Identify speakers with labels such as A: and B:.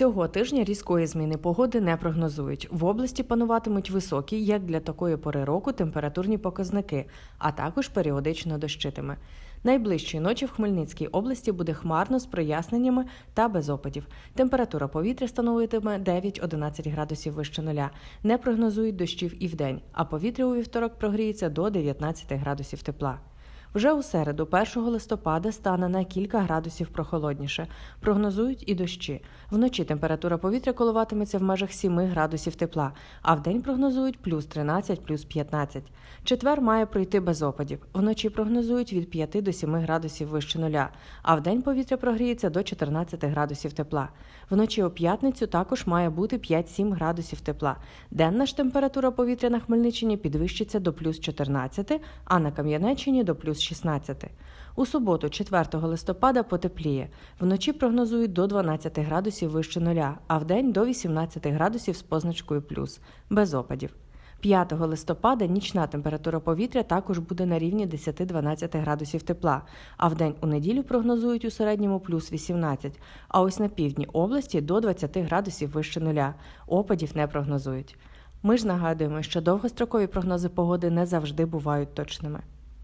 A: Цього тижня різкої зміни погоди не прогнозують. В області пануватимуть високі, як для такої пори року, температурні показники, а також періодично дощитиме. Найближчої ночі в Хмельницькій області буде хмарно з проясненнями та без опадів. Температура повітря становитиме 9-11 градусів вище нуля. Не прогнозують дощів і вдень, а повітря у вівторок прогріється до 19 градусів тепла. Вже у середу, 1 листопада, стане на кілька градусів прохолодніше. Прогнозують і дощі. Вночі температура повітря коливатиметься в межах 7 градусів тепла, а вдень прогнозують плюс 13, плюс 15. Четвер має пройти без опадів. Вночі прогнозують від 5 до 7 градусів вище нуля, а вдень повітря прогріється до 14 градусів тепла. Вночі у п'ятницю також має бути 5-7 градусів тепла. Денна ж температура повітря на Хмельниччині підвищиться до плюс 14, а на Кам'янеччині до плюс 16. У суботу, 4 листопада, потепліє. Вночі прогнозують до 12 градусів вище нуля, а вдень до 18 градусів з позначкою плюс, без опадів. 5 листопада нічна температура повітря також буде на рівні 10-12 градусів тепла, а вдень у неділю прогнозують у середньому плюс 18, а ось на півдні області до 20 градусів вище нуля. Опадів не прогнозують. Ми ж нагадуємо, що довгострокові прогнози погоди не завжди бувають точними.